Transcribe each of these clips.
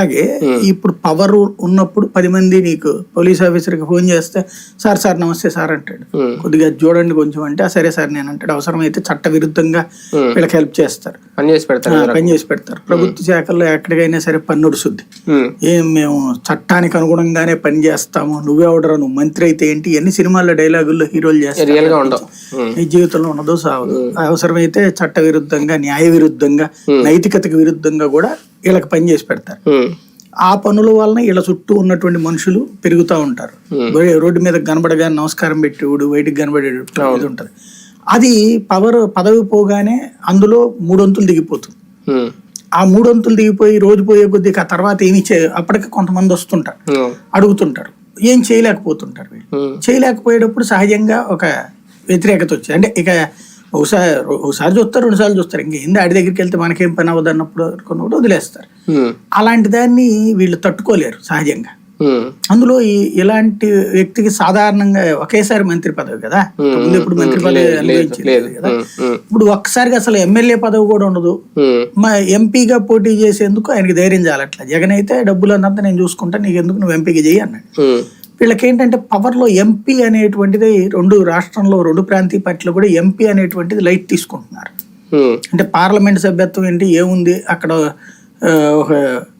అలాగే ఇప్పుడు పవర్ ఉన్నప్పుడు పది మంది నీకు పోలీస్ ఆఫీసర్కి ఫోన్ చేస్తే సార్ సార్ నమస్తే సార్ అంటాడు. కొద్దిగా చూడండి కొంచెం అంటే "ఆ, సరే సార్ నేను అంటాడు. అవసరమైతే చట్ట విరుద్ధంగా. వీళ్ళకి హెల్ప్ చేస్తారు. పని చేసి పెడతారు ఆ, పని చేసి పెడతారు. ప్రభుత్వ శాఖల్లో ఎక్కడికైనా సరే శుద్ధి ఉమ్. ఏం మేము చట్టానికి అనుగుణంగానే పని చేస్తాము నువ్వెవడరా నువ్వు మంత్రి అయితే ఏంటి? ఎన్ని సినిమాల్లో డైలాగుల్లో హీరోలు చేస్తారు. నీ జీవితంలో ఉండదు సావదు అవసరమైతే చట్ట విరుద్ధంగా న్యాయ విరుద్ధంగా నైతికతకు విరుద్ధంగా కూడా వీళ్ళకి పని చేసి పెడతారు. ఆ పనుల వలన వీళ్ళ చుట్టూ ఉన్నటువంటి మనుషులు పెరుగుతూ ఉంటారు. రోడ్డు మీద కనబడగా నమస్కారం పెట్టేవాడు బయటికి కనబడేడు ఇది ఉంటది. అది పవర్ పదవి పోగానే అందులో మూడొంతులు దిగిపోతుంది. ఆ మూడొంతులు దిగిపోయి రోజు పోయే కొద్ది ఆ తర్వాత ఏమి చే అప్పటికి కొంతమంది వస్తుంటారు. అడుగుతుంటారు. ఏం చేయలేకపోతుంటారు. చేయలేకపోయేటప్పుడు సహజంగా ఒక వ్యతిరేకత వచ్చింది. అంటే ఇక ఒకసారి ఒకసారి చూస్తారు రెండు సార్లు చూస్తారు. ఇంక ఏంది ఆడి దగ్గరికి వెళ్తే మనకేం పని అవ్వదు అన్నప్పుడు అనుకున్నప్పుడు వదిలేస్తారు. అలాంటి దాన్ని వీళ్ళు తట్టుకోలేరు సహజంగా. అందులో ఈ ఇలాంటి వ్యక్తికి సాధారణంగా ఒకేసారి మంత్రి పదవి కదా? ముందు ఎప్పుడు మంత్రి పదవి లేదు అనుభవించలేదు కదా. ఇప్పుడు ఒక్కసారిగా అసలు ఎమ్మెల్యే పదవి కూడా ఉండదు. మా ఎంపీగా పోటీ చేసేందుకు ఆయనకి ధైర్యం చాలట్లా జగన్ అయితే డబ్బులు అన్నంత నేను చూసుకుంటా నీకు ఎందుకు నువ్వు ఎంపీగా చెయ్యి అన్నాడు. వీళ్ళకి ఏంటంటే పవర్లో ఎంపీ అనేటువంటిది రెండు రాష్ట్రంలో రెండు ప్రాంతీయ పార్టీలు కూడా ఎంపీ అనేటువంటిది లైట్ తీసుకుంటున్నారు. అంటే పార్లమెంట్ సభ్యత్వం ఏంటి ఏముంది అక్కడ ఒక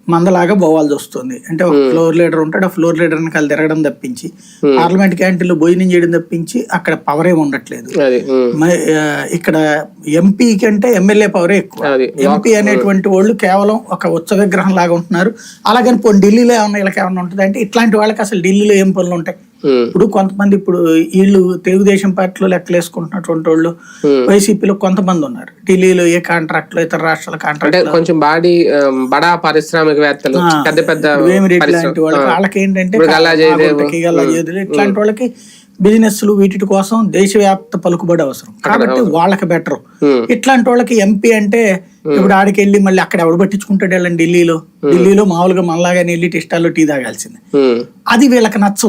మందలాగా పోవాల్సి వస్తుంది. అంటే ఒక ఫ్లోర్ లీడర్ ఉంటాడు ఆ ఫ్లోర్ లీడర్ వెనకాల తిరగడం తప్పించి పార్లమెంట్ క్యాంటీన్లో భోజనం చేయడం తప్పించి అక్కడ పవర్ ఏమి ఉండట్లేదు ఇక్కడ ఎంపీ కంటే ఎమ్మెల్యే పవరే ఎక్కువ. ఎంపీ అనేటువంటి వాళ్ళు కేవలం ఒక ఉత్సవ విగ్రహం లాగా ఉంటున్నారు. అలాగని పోనీ ఢిల్లీలో ఏమన్నా వీళ్ళకి ఏమన్నా ఉంటుంది? అంటే ఇట్లాంటి వాళ్ళకి అసలు ఢిల్లీలో ఏం పనులు ఉంటాయి. ఇప్పుడు కొంతమంది ఇప్పుడు వీళ్ళు తెలుగుదేశం పార్టీలో లెక్కలేసుకుంటున్నటువంటి వాళ్ళు. వైసీపీలో కొంతమంది ఉన్నారు. ఢిల్లీలో ఏ కాంట్రాక్ట్లో ఇతర రాష్ట్రాల కాంట్రాక్ట్ కొంచెం బాడీ బడా పారిశ్రామికవేత్తలు పెద్ద పెద్ద వాళ్ళకి ఏంటంటే ఇట్లాంటి వాళ్ళకి బిజినెస్లు వీటి కోసం దేశవ్యాప్త పలుకుబడి అవసరం. కాబట్టి వాళ్ళకి బెటర్. ఇట్లాంటి వాళ్ళకి ఎంపీ అంటే ఇప్పుడు ఆడికి వెళ్ళి మళ్ళీ అక్కడ ఎవడు పట్టించుకుంటాడు వెళ్ళండి ఢిల్లీలో? ఢిల్లీలో మామూలుగా మనలాగానే వెళ్ళి టిస్టాల్లో టీ తాగాల్సిందే. అది వీళ్ళకి నచ్చదు